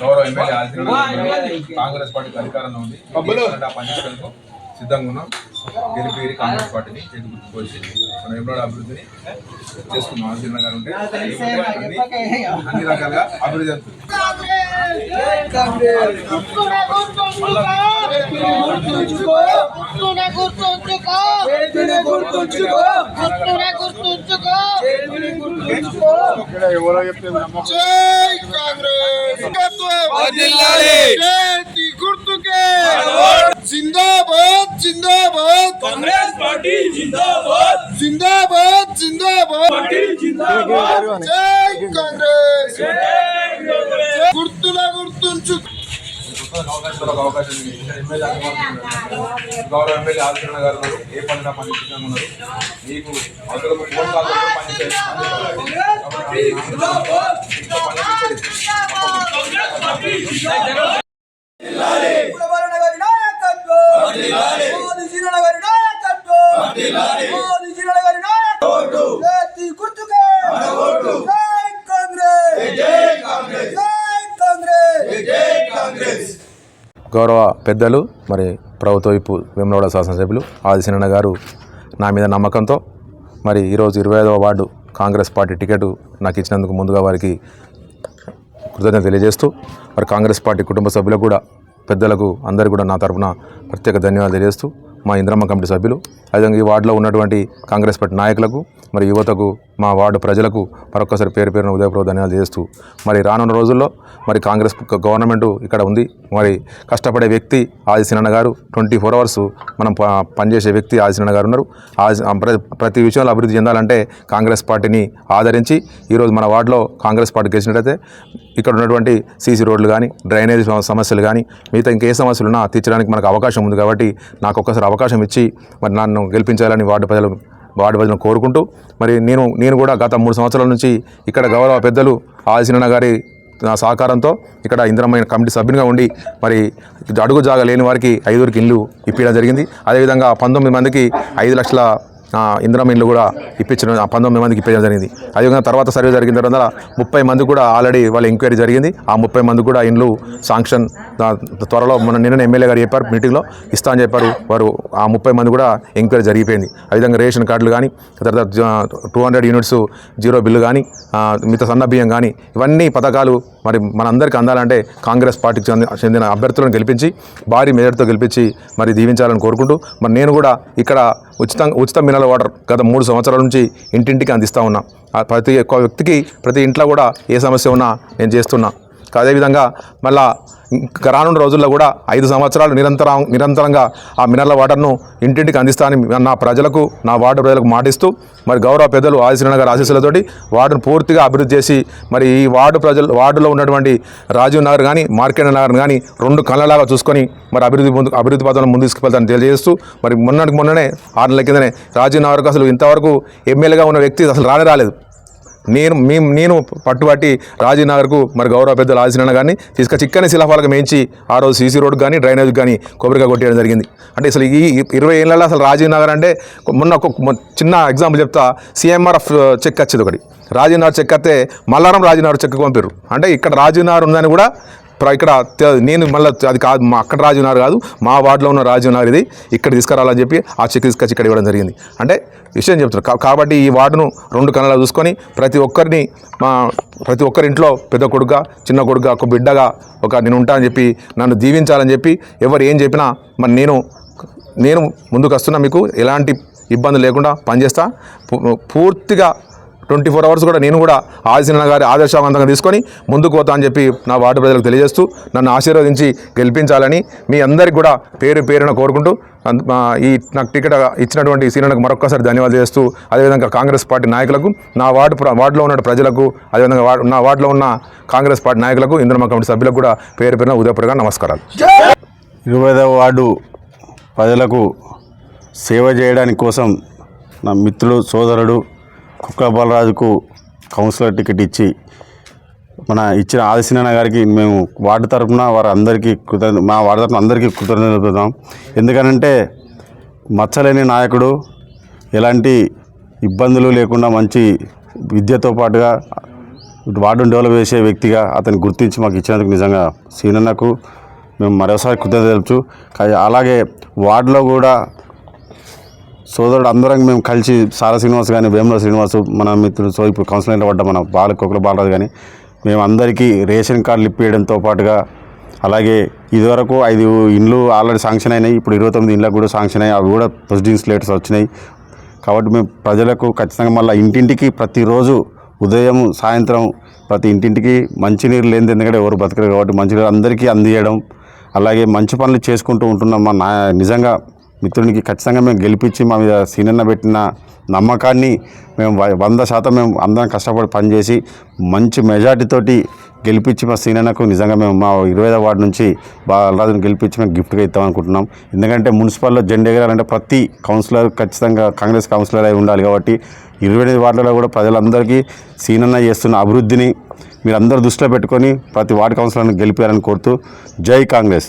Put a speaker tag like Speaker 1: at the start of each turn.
Speaker 1: గౌరవ ఎమ్మెల్యే కాంగ్రెస్ పార్టీకి అధికారంలో ఉంది. ఆ పనిచేసేందుకు సిద్ధంగా ఉన్నాం. గెలిపి కాంగ్రెస్ పార్టీని చేతి గుర్తు పోసి మన ఎన్నో అభివృద్ధిని చేసుకున్నాం. ఆదిత్యనారాయణ గారు ఉంటే అన్ని- అన్ని రకాలుగా అభివృద్ధి అవుతుంది
Speaker 2: గుర్తుకే జిందాబాద్ జిందాబాద్
Speaker 3: కాంగ్రెస్ పార్టీ జిందాబాద్
Speaker 2: జిందాబాద్ జిందాబాద్
Speaker 3: పార్టీ జిందాబాద్
Speaker 2: జై కాంగ్రెస్
Speaker 3: కాంగ్రెస్
Speaker 2: గుర్తుల గుర్తుంచు
Speaker 1: అవకాశం అవకాశం ఎమ్మెల్యే గౌరవ ఎమ్మెల్యే ఆదిత్యనారాయణ గారు ఉన్నారు. ఏ పని పని ఉన్నారు. మీకు అవసరం ఫోన్ కాల్ పని
Speaker 2: గుర్తుకే కాంగ్రెస్.
Speaker 4: గౌరవ పెద్దలు మరి ప్రభుత్వ వైపు వేములవాడ శాసనసభ్యులు ఆదిశనన్న గారు నా మీద నమ్మకంతో మరి ఈరోజు ఇరవై ఐదవ వార్డు కాంగ్రెస్ పార్టీ టికెట్ నాకు ఇచ్చినందుకు ముందుగా వారికి కృతజ్ఞత తెలియజేస్తూ మరి కాంగ్రెస్ పార్టీ కుటుంబ సభ్యులకు కూడా పెద్దలకు అందరికీ కూడా నా తరపున ప్రత్యేక ధన్యవాదాలు తెలియజేస్తూ మా ఇంద్రమ్మ కమిటీ సభ్యులు అదేవిధంగా ఈ వార్డులో ఉన్నటువంటి కాంగ్రెస్ పార్టీ నాయకులకు మరి యువతకు మా వార్డు ప్రజలకు మరొకసారి పేరు పేరున ఉదయపూర్వక ధన్యవాదాలు చేస్తూ మరి రానున్న రోజుల్లో మరి కాంగ్రెస్ గవర్నమెంట్ ఇక్కడ ఉంది. మరి కష్టపడే వ్యక్తి ఆదిశనన్న గారు ట్వంటీ ఫోర్ అవర్స్ మనం ప- పనిచేసే వ్యక్తి ఆదిశనన్న గారు ఉన్నారు. ఆది ప్రతి విషయంలో అభివృద్ధి చెందాలంటే కాంగ్రెస్ పార్టీని ఆదరించి ఈరోజు మన వార్డులో కాంగ్రెస్ పార్టీ గెలిచినట్టయితే ఇక్కడ ఉన్నటువంటి సీసీ రోడ్లు కానీ డ్రైనేజ్ సమస్యలు కానీ మిగతా ఇంకే సమస్యలు ఉన్నా తీర్చడానికి మనకు అవకాశం ఉంది కాబట్టి నాకు ఒక్కసారి అవకాశం ఇచ్చి మరి నన్ను గెలిపించాలని వార్డు ప్రజలు వాడి ప్రజలను కోరుకుంటూ మరి నేను నేను కూడా గత మూడు సంవత్సరాల నుంచి ఇక్కడ గౌరవ పెద్దలు ఆదిశనన్న గారి నా సహకారంతో ఇక్కడ ఇంద్రమైన కమిటీ సభ్యునిగా ఉండి మరి అడుగు జాగా లేని వారికి ఐదుగురికి ఇల్లు ఇప్పించడం జరిగింది. అదేవిధంగా పంతొమ్మిది మందికి ఐదు లక్షల ఇందిరమ్మ ఇల్లు కూడా ఇప్పించడం పంతొమ్మిది మందికి ఇప్పించడం జరిగింది. అదేవిధంగా తర్వాత సర్వే జరిగిన తర్వాత ముప్పై మంది కూడా ఆల్రెడీ వాళ్ళ ఎంక్వైరీ జరిగింది. ఆ ముప్పై మంది కూడా ఇండ్లు శాంక్షన్ త్వరలో మన నిన్న ఎమ్మెల్యే గారు చెప్పారు మీటింగ్లో ఇస్తా అని చెప్పారు. వారు ఆ ముప్పై మంది కూడా ఎంక్వైరీ జరిగిపోయింది. అదేవిధంగా రేషన్ కార్డులు కానీ తర్వాత two hundred units zero bill కానీ మిగతా సన్న బియ్యం కానీ ఇవన్నీ పథకాలు మరి మనందరికీ అందాలంటే కాంగ్రెస్ పార్టీకి చెందిన చెందిన అభ్యర్థులను గెలిపించి భారీ మెజార్టీతో గెలిపించి మరి దీవించాలని కోరుకుంటూ మరి నేను కూడా ఇక్కడ ఉచితంగా ఉచిత మినరల్ వాటర్ గత మూడు సంవత్సరాల నుంచి ఇంటింటికి అందిస్తూ ఉన్నా. ప్రతి ఒక్క వ్యక్తికి ప్రతి ఇంట్లో కూడా ఏ సమస్య ఉన్నా నేను చేస్తున్నా. అదేవిధంగా మళ్ళీ ఇంకా రానున్న రోజుల్లో కూడా ఐదు సంవత్సరాలు నిరంతరం నిరంతరంగా ఆ మినరల్ వాటర్ను ఇంటింటికి అందిస్తానని నా ప్రజలకు నా వార్డు ప్రజలకు మాటిస్తూ మరి గౌరవ పెద్దలు ఆదిశ్రీనగర్ గారి ఆశీస్సులతోటి వార్డును పూర్తిగా అభివృద్ధి చేసి మరి ఈ వార్డు ప్రజలు వార్డులో ఉన్నటువంటి రాజీవ్ నగర్ కానీ మార్కెట్ నగర్ కానీ రెండు కళ్ళలాగా చూసుకొని మరి అభివృద్ధి ముందు అభివృద్ధి పథంలో ముందు తీసుకువెళ్తానని తెలియజేస్తూ మరి మొన్నటికి మొన్ననే ఆరు నెలల కిందనే రాజీవ్ నగర్కు అసలు ఇంతవరకు ఎమ్మెల్యేగా ఉన్న వ్యక్తి అసలు రానే రాలేదు. నేను మేము నేను పట్టుబట్టి రాజీనగర్కు మరి గౌరవ పెద్దలు ఆదిశనన్న కానీ తీసుక చిక్కని శిలాఫాలకు మేయించి ఆ రోజు సీసీ రోడ్ కానీ డ్రైనేజ్ కానీ కొబ్బరికాయ కొట్టేయడం జరిగింది. అంటే అసలు ఈ ఇరవై ఏళ్ళలో అసలు రాజీనగర్ అంటే మొన్న ఒక చిన్న ఎగ్జాంపుల్ చెప్తా. సీఎంఆర్ఎఫ్ చెక్ వచ్చేది ఒకటి. రాజీనగర్ చెక్ వస్తే మల్లారం రాజీనగర్ చెక్ పంపారు అంటే ఇక్కడ రాజీనగర్ ఉందని కూడా ఇక్కడ నేను మళ్ళీ అది కాదు మా అక్కడ రాజునగర్ కాదు మా వార్డులో ఉన్న రాజునగర్ ఇది. ఇక్కడ తీసుకురావాలని చెప్పి ఆ చెక్ తీసుకొచ్చి ఇక్కడ ఇవ్వడం జరిగింది. అంటే విషయం చెప్తున్నారు కాబట్టి ఈ వార్డును రెండు కళ్ళ చూసుకొని ప్రతి ఒక్కరిని మా ప్రతి ఒక్కరి ఇంట్లో పెద్ద కొడుగా చిన్న కొడుగా ఒక బిడ్డగా ఒక నేను ఉంటానని చెప్పి నన్ను దీవించాలని చెప్పి ఎవరు ఏం చెప్పినా మరి నేను నేను ముందుకు వస్తున్నా మీకు ఎలాంటి ఇబ్బంది లేకుండా పనిచేస్తా. పూర్తిగా ట్వంటీ ఫోర్ అవర్స్ కూడా నేను కూడా ఆదిశన గారి ఆదర్శవంతంగా తీసుకొని ముందుకు పోతా అని చెప్పి నా వార్డు ప్రజలకు తెలియజేస్తూ నన్ను ఆశీర్వదించి గెలిపించాలని మీ అందరికి కూడా పేరు పేరున కోరుకుంటూ ఈ నాకు టికెట్ ఇచ్చినటువంటి సీనియర్లకు మరొక్కసారి ధన్యవాదాలు చేస్తూ అదేవిధంగా కాంగ్రెస్ పార్టీ నాయకులకు నా వార్డు వార్డులో ఉన్న ప్రజలకు అదేవిధంగా వార్డు నా వార్డులో ఉన్న కాంగ్రెస్ పార్టీ నాయకులకు ఇంద్రమ కమిటీ సభ్యులకు కూడా పేరు పేరున ఉదయపూర్గా నమస్కారాలు.
Speaker 5: ఇరవై వార్డు ప్రజలకు సేవ చేయడానికి కోసం నా మిత్రుడు సోదరుడు కుక్క బాలరాజుకు కౌన్సిలర్ టికెట్ ఇచ్చి మన ఇచ్చిన ఆదిశీనన్న గారికి మేము వార్డు తరఫున వారు అందరికీ కృతజ్ఞ మా వార్డు తరఫున అందరికీ కృతజ్ఞతలు ఎందుకనంటే మచ్చలేని నాయకుడు ఎలాంటి ఇబ్బందులు లేకుండా మంచి విద్యతో పాటుగా వార్డును డెవలప్ చేసే వ్యక్తిగా అతన్ని గుర్తించి మాకు ఇచ్చినందుకు నిజంగా సీనన్నకు మేము మరోసారి కృతజ్ఞత తెలుపు అలాగే వార్డులో కూడా సోదరుడు అందరం మేము కలిసి సార శ్రీనివాస్ కానీ వేముల శ్రీనివాస్ మన మిత్రులు సో ఇప్పుడు కౌన్సిలర్లో పడ్డ మన బాల కొక్కుల బాలరాజు కానీ మేము అందరికీ రేషన్ కార్డులు ఇప్పించడంతో పాటుగా అలాగే ఇదివరకు ఐదు ఇండ్లు ఆల్రెడీ శాంక్షన్ అయినాయి ఇప్పుడు ఇరవై తొమ్మిది ఇండ్లకు కూడా శాంక్షన్ అయ్యాయి అవి కూడా ప్రొసీడింగ్స్ లేటర్స్ వచ్చినాయి. కాబట్టి మేము ప్రజలకు ఖచ్చితంగా మళ్ళీ ఇంటింటికి ప్రతిరోజు ఉదయం సాయంత్రం ప్రతి ఇంటింటికి మంచినీరు లేనిది ఎందుకంటే ఎవరు బతకరు కాబట్టి మంచినీరు అందరికీ అందియడం అలాగే మంచి పనులు చేసుకుంటూ ఉంటున్నాం మా నా నిజంగా మిత్రునికి ఖచ్చితంగా మేము గెలిపించి మా మీద సీనన్న పెట్టిన నమ్మకాన్ని మేము వ- వంద శాతం మేము అందరం కష్టపడి పనిచేసి మంచి మెజార్టీతోటి గెలిపించి మా సీనన్నకు నిజంగా మేము మా ఇరవై ఐదో వార్డు నుంచి బాలరాజును గెలిపించి మేము గిఫ్ట్గా ఇద్దాం అనుకుంటున్నాం. ఎందుకంటే మున్సిపల్లో జెండా ఎగరాలంటే ప్రతి కౌన్సిలర్ ఖచ్చితంగా కాంగ్రెస్ కౌన్సిలర్ అయి ఉండాలి కాబట్టి ఇరవై ఎనిమిది వార్డులలో కూడా ప్రజలందరికీ సీనన్న చేస్తున్న అభివృద్ధిని మీరందరూ దృష్టిలో పెట్టుకొని ప్రతి వార్డు కౌన్సిలర్ని గెలిపారని కోరుతూ జై కాంగ్రెస్.